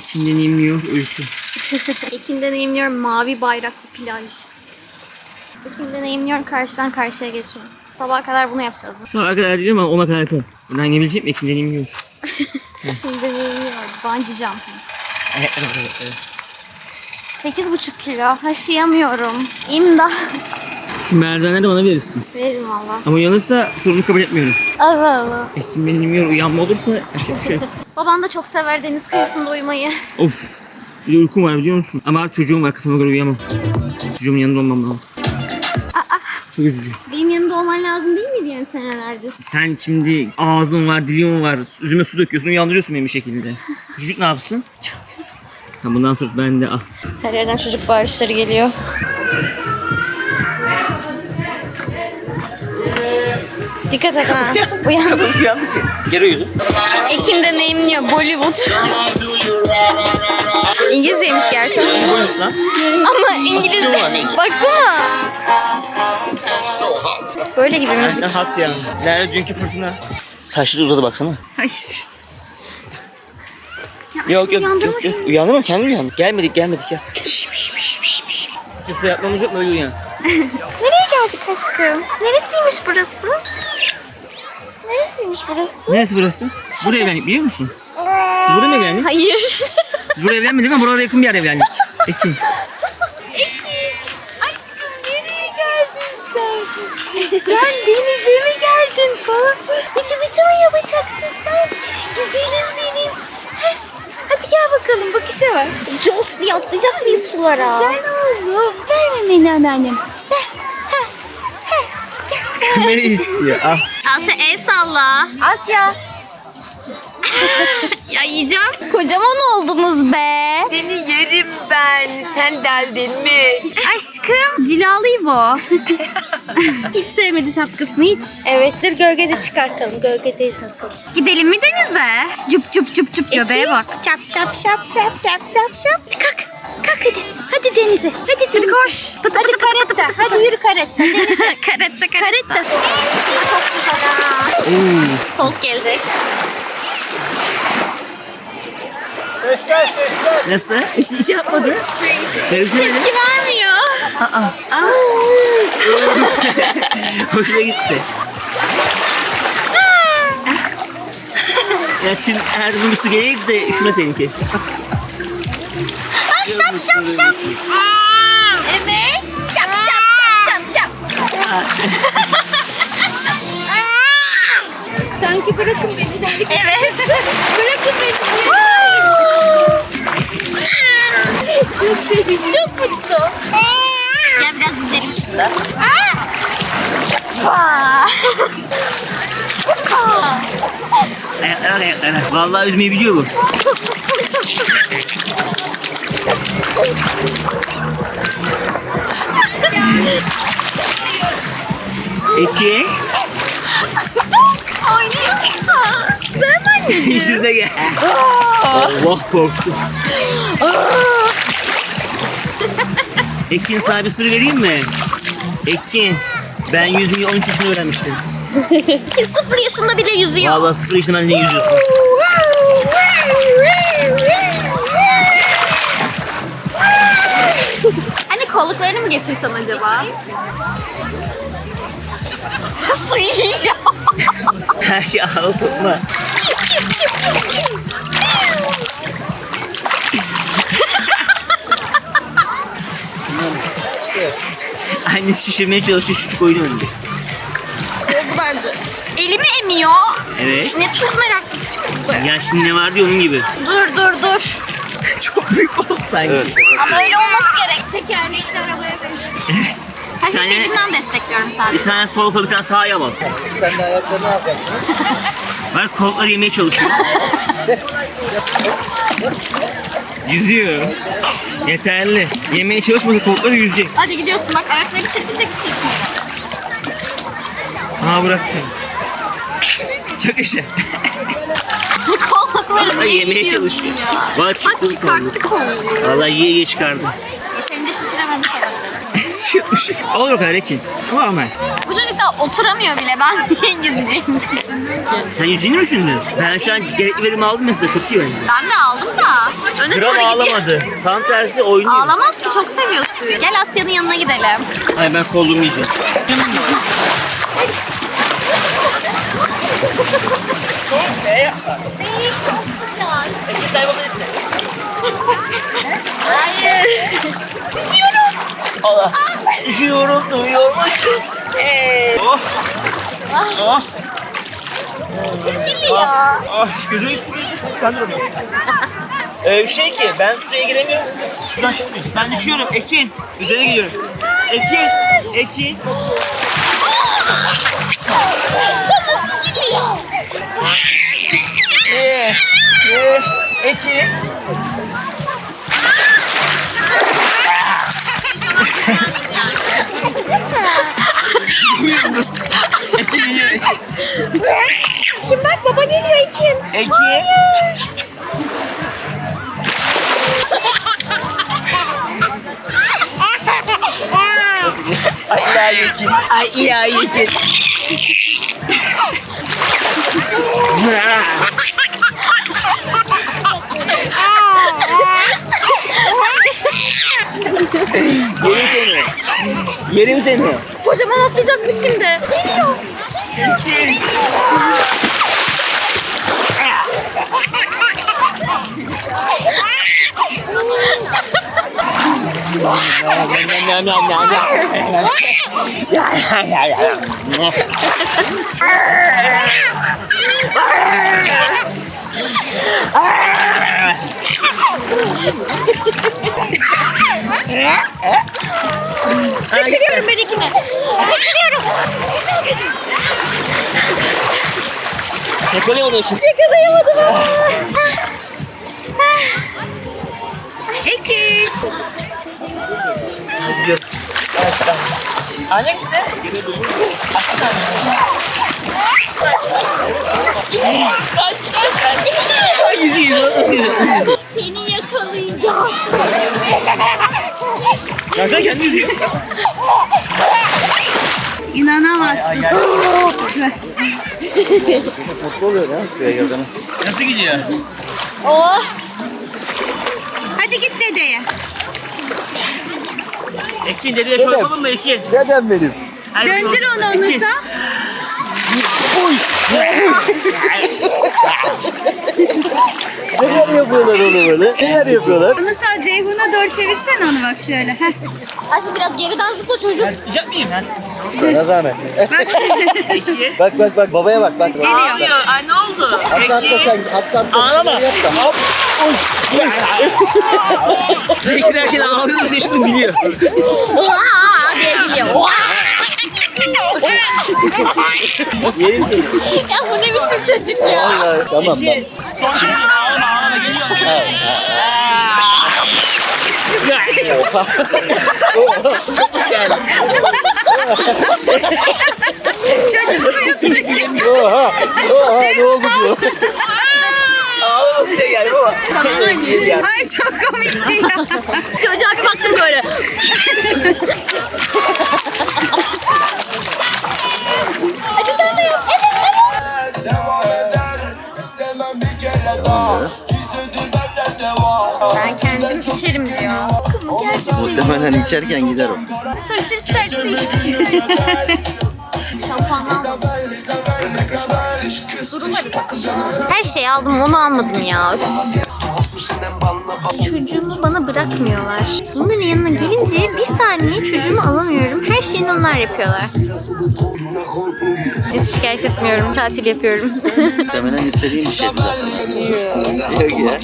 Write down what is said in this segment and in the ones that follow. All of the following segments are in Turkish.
Ekin deneyimliyor uyku. Ekin deneyimliyor mavi bayraklı plaj. Ekin deneyimliyor karşıdan karşıya geçiyor. Sabaha kadar bunu yapacağız. Sabaha kadar değil ama ona kadar yapalım. Buradan yiyebilecek mi? Ekin deneyimliyor. Ekin deneyimliyor bungee jumping. Evet, evet, evet. 8,5 kilo taşıyamıyorum. İmdat. Şu merdivenleri de bana verirsin. Veririm valla. Ama uyanırsa sorunu kabul etmiyorum. Allah Allah. Ekin deneyimliyor uyanma olursa yapacak bir şey yok. Babam da çok sever deniz kıyısında uyumayı. Of. Bir de uykum var biliyor musun? Ama çocuğum var kafama göre uyuyamam. Çocuğumun yanında olmam lazım. Çok üzücü. Benim yanımda olman lazım değil miydi yani senelerdir? Sen şimdi ağzın var, dilin var, üzüme su döküyorsun, uyandırıyorsun beni bir şekilde. Çocuk ne yapsın? Ha, bundan sonra ben de ah. Her yerden çocuk bağırışları geliyor. Dikkat et ha. Uyandım. Uyandı ki. Geri uyudu. Ekin deneyimliyor Bollywood. İngilizceymiş gerçi. Ama İngilizce. Baksana. Böyle gibi müzik. Ne hat ya. Nerede dünkü fırtına? Saçları uzadı baksana. Hayır. Yok yok yok yok. Uyandı mı? Kendi uyandı. Gelmedik gelmedik yat. Şş, şş, şş, şş, şş. Su yapmamız yok mu öyle uyansın. Nereye geldik aşkım? Neresiymiş burası? Neresiymiş burası? Neresi burası? Buraya evlendik biliyor musun? Biz Burada mı evlendik? Hayır. Biz Buraya evlenmedik ama buraya yakın bir yerde evlendik. Ekin. Aşkım nereye geldin sen? Sen denize mi geldin falan? Bici bici mi yapacaksın sen? Güzelim benim. Heh, Hadi gel bakalım bakışa bak. Jos atlayacak mıyız sulara? Sen oğlum. Verme beni anneannem. Kamera istiyor. Ah. Asya el salla. Asya. ya yiyeceğim. Kocaman oldunuz be. Seni yerim ben. Sen deldin mi? Aşkım cilalı bu. hiç sevmedi şapkasını hiç. Evet. Dur gölgede çıkartalım. Gölgedeyiz nasıl? Gidelim mi denize? Cüp cüp cüp cüp göbeğe bak. Çap çap şap şap şap şap şap. Hadi kalk. Kalk hadi. Hadi denize. Hadi denize. Hadi koş. Pıtı Hadi pıtı pıtı pıtı karetta. Hadi yürü karetta. Denize. Karetta karetta. Karetta. Çok güzel. Soğuk gelecek. Nasıl? Hiç, hiç yapmadı. Karıştırmadı. Tepki vermiyor. Aa. Aa. Hoşuna gitti. ya tüm üstü geleydi de şuna seninki. Şap şap. Evet. Şap şap şap şap şap. Sanki bırakın beni dedik. Evet. Bırakın beni. Çok sevinç. Çok mutlu. Gel biraz yüzelim şimdi. Ayaklara bak ayaklara. Vallahi üzmeyi biliyor bu. Eki. Oynuyorsun da. Güzel mi anne? Yüzüne gel. Allah korktum. Ekin sana bir sır vereyim mi? Ekin. Ben yüzmeyi 13 yaşında öğrenmiştim. Ki sıfır yaşında bile yüzüyor. Vallahi sıfır yaşında ben ne yüzüyorsun? Kolluklarını mı getirsem acaba? Su yiyor. Her şey ağla sokma. Anne şişirmeye çalışıyor çocuk oyunu önünde. Bence. Elimi emiyor. Evet. Ne tuz meraklısı çıktı. Ya şimdi ne vardı ya onun gibi. Dur dur dur. Çok büyük oldu sanki. Evet. Ama öyle olması gerek. Tekerlekli benziyor. Hafif tane- belimden destekliyorum Bir sadece. tane sol kol bir tane sağa yamaz. Ben de ayaklarını alacaktım. Var kolları yemeye çalışıyor. Yüzüyor. Yeterli. Yemeye çalışmasa kolları yüzecek. Hadi gidiyorsun bak ayakları çırpınca gideceksin. Ha bıraktım. Çok işe. Kolluklarını Ay, niye yemeye çalışıyor. ya? Bak Bak çıktı çıkarttı kolunu. Vallahi yiye yiye çıkardı. Yeterince şişirememiş olabilirim. Sıçıyormuş. Olur o kadar Ekin. Normal. Bu çocuk da oturamıyor bile. Ben niye yüzeceğimi düşündüm ki. Sen yüzüğünü mü düşündün? Ben şu an gerekli verimi aldım mesela çok iyi bence. Ben de aldım da. Öne Gram doğru gidiyor. ağlamadı. Tam tersi oynuyor. Ağlamaz ki çok seviyor suyu. Gel Asya'nın yanına gidelim. Ay ben kolluğumu yiyeceğim. Ne yapma? Peki say bakabilirsin. Hayır. Allah. Düşüyorum, duyuyormuşsun. Ee. Oh. Oh. Ah, gözüme su geldi. Ben de öyle. Öyle bir şey ki ben suya giremiyorum. Ben düşüyorum. Ekin. Üzerine gidiyorum. Ekin. Ekin. Ee, ee, Ekin. Ekin geliyor. Ekin. Kim bak baba geliyor Ekim. Ekin. Ay ilahi Ekin. Ay ilahi Ekin. Yerim seni. Kocaman atlayacakmış şimdi. Geliyor. Ekin. Yum, Kaçırıyorum ben ikini. Kaçırıyorum. Yakalayamadım Ekin. Yakalayamadım. Ekim. Anne gitti. Kaç kaç kaç. Yüzü yüzü yüzü. Seni yakalayacağım. Sen kendi yüzü. İnanamazsın. Mutlu oluyor ya suya girdiğine. Nasıl gidiyor? Oh. Hadi git dedeye. Ekin dedi şöyle yapalım mı Ekin? Dedem benim. Hadi Döndür bakalım. onu Ekin. Onursa. Neler yapıyorlar onu böyle? Neler yapıyorlar? Onursa Ceyhun'a doğru çevirsen onu bak şöyle. Ayşe biraz geriden zıpla çocuk. Ben tutacak mıyım ben? Sana zahmet. Bak şimdi. Ekin. Bak bak bak babaya bak bak. Geliyor. Ağlıyor. Ay ne oldu? Atla atla sen atla atla. Ağlama. Yap da. Hop. Oy. Zeki derken ağlıyor diye şunu biliyor. Oha diye geliyor. Oha. Yerim seni. Ya bu ne biçim çocuk ya. Vallahi tamam. Ekin. Son Çocuk su yuttu. Oha oha ne oldu diyor. Ağlamasın diye geldim ama. Ay çok komikti ya. Çocuğa bir baktım böyle. içerim diyor. Muhtemelen içerken gider o. Değişmiş. Şampuanla aldım. Durum var Her şeyi aldım onu almadım ya. Üf. Çocuğumu bana bırakmıyorlar. Bunların yanına gelince bir saniye çocuğumu alamıyorum. Her şeyini onlar yapıyorlar. Hiç şikayet etmiyorum. Tatil yapıyorum. Muhtemelen istediğim bir şey zaten. Yok ya.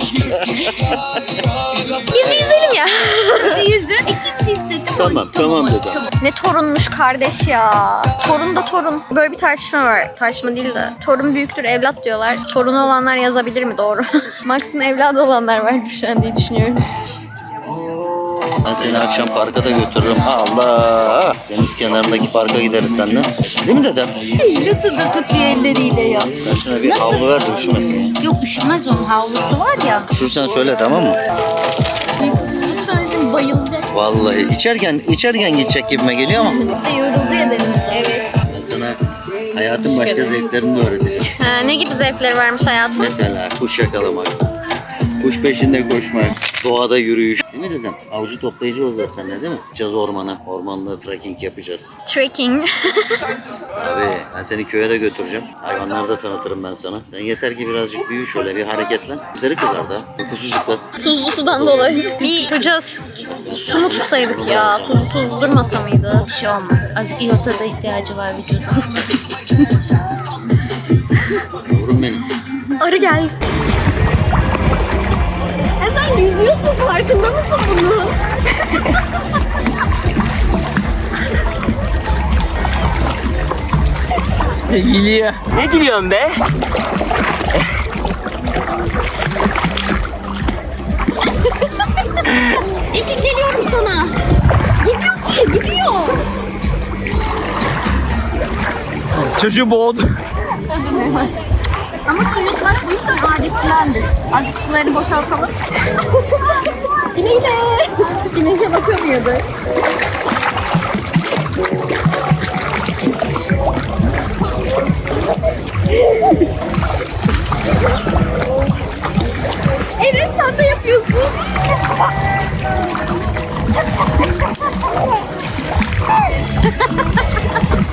Biz bir yüzelim ya. Yüzü. İki hissettim. Tamam tamam dedim. Ne torunmuş kardeş ya. Torun da torun. Böyle bir tartışma var. Tartışma değil de. Torun büyüktür evlat diyorlar. Torunu olanlar yazabilir mi? Doğru. Maksimum evladı olanlar var şu an diye düşünüyorum. Ben seni akşam parka da götürürüm. Allah! Deniz kenarındaki parka gideriz seninle. Değil mi dedem? Nasıl da tutuyor elleriyle ya. Ben sana bir havlu ver de üşümesin. Yok üşümez onun havlusu var ya. Üşürsen söyle tamam mı? Uykusuzluktan şimdi bayılacak. Vallahi içerken içerken gidecek gibime geliyor ama Bir de yoruldu ya denizde. Evet. ben sana hayatın başka zevklerini de öğreteceğim. Ha, ne gibi zevkleri varmış hayatım? Mesela kuş yakalamak, kuş peşinde koşmak, doğada yürüyüş. Değil mi dedim? Avcı toplayıcı olacağız seninle değil mi? Gideceğiz ormana, ormanda trekking yapacağız. Trekking. Tabii ben seni köye de götüreceğim. Hayvanları da tanıtırım ben sana. Sen yeter ki birazcık büyü şöyle bir hareketlen. Üzeri kızar da. Uykusuzlukla. Tuzlu sudan dolayı. Bir tutacağız. Su mu tutsaydık ya? Tuzlu tuzlu durmasa mıydı? Bir şey olmaz. Azıcık iyota da ihtiyacı var vücudun. Yavrum benim. Arı geldi. Ya sen yüzüyorsun farkında mısın bunun? Gülüyor. Ne gülüyorsun be? Ekin geliyorum sana. Gidiyor ki gidiyor. Çocuğu boğdu. Ama su yutmak bu işin adetindendir. Azıcık sularını boşaltalım. Güneyle. Güneşe bakamıyordu. Evet sen de yapıyorsun.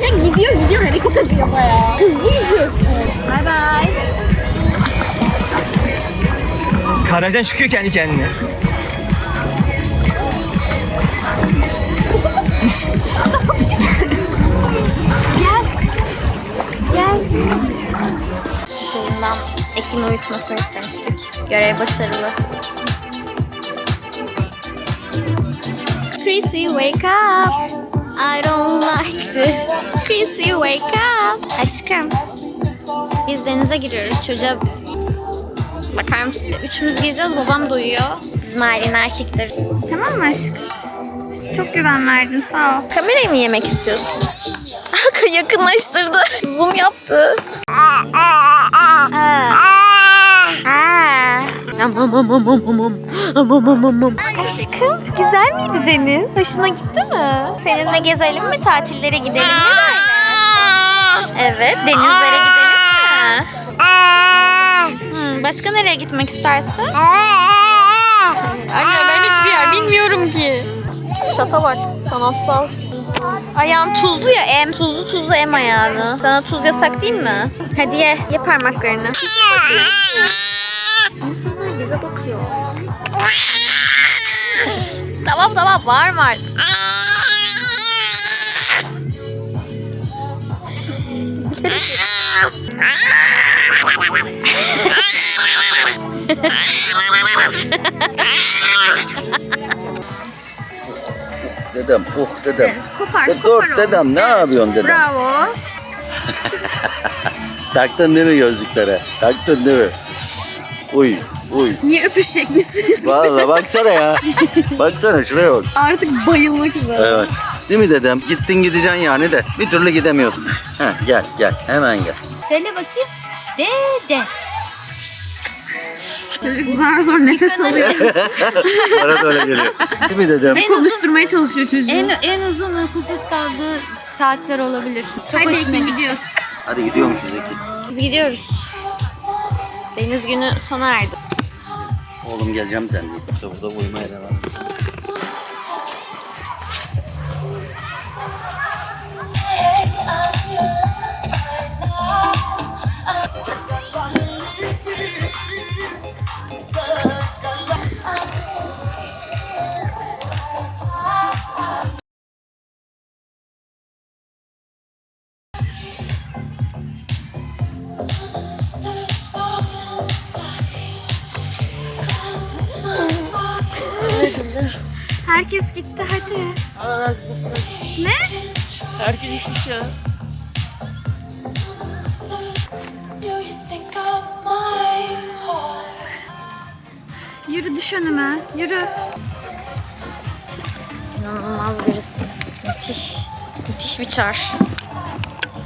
ya gidiyor gidiyor hareket ediyor bayağı. Hızlı Garajdan çıkıyor kendi kendine. Ceyhun'dan Ekin uyutmasını istemiştik. Görev başarılı. Chrissy wake up. I don't like this. Chrissy wake up. Aşkım. Biz denize giriyoruz. Çocuğa bakar mısın? Üçümüz gireceğiz. Babam da uyuyor. Bizim ailen erkektir. Tamam mı aşkım? Çok güven verdin sağ ol. Kamerayı mı yemek istiyorsun? Yakınlaştırdı. Zoom yaptı. Aşkım güzel miydi deniz? Hoşuna gitti mi? Seninle gezelim mi? Tatillere gidelim mi? Evet denizlere gidelim mi? Başka nereye gitmek istersin? Anne ben hiçbir yer bilmiyorum ki. Şata bak sanatsal. Ayağın tuzlu ya em. Tuzlu tuzlu em ayağını. Sana tuz yasak değil mi? Hadi ye. Ye parmaklarını. İnsanlar bize bakıyor. tamam tamam bağırma artık. Dedem, oh dedem. Kopar De, dur dedem ne yapıyorsun dedem? Bravo. Taktın değil mi gözlüklere? Taktın değil mi? Uy, uy. Niye öpüşecekmişsiniz? Vallahi baksana ya. baksana şuraya bak. Artık bayılmak üzere. Evet. Değil mi dedem? Gittin gideceksin yani de. Bir türlü gidemiyorsun. Heh, gel gel hemen gel. Söyle bakayım. Dede. Çocuk zar zor nefes alıyor. Bana da öyle geliyor. Değil mi dedem? Konuşturmaya çalışıyor çocuğu. En, en uzun uykusuz kaldığı saatler olabilir. Çok Hadi hoşuna Ekin gidiyoruz. Hadi gidiyormuşuz Ekin. Biz gidiyoruz. Deniz günü sona erdi. Oğlum geleceğim sen. Yoksa burada uyumaya devam. Herkes gitti hadi. Ne? Herkes gitmiş ya. Yürü düş önüme. Yürü. İnanılmaz birisi. Müthiş. Müthiş bir çar.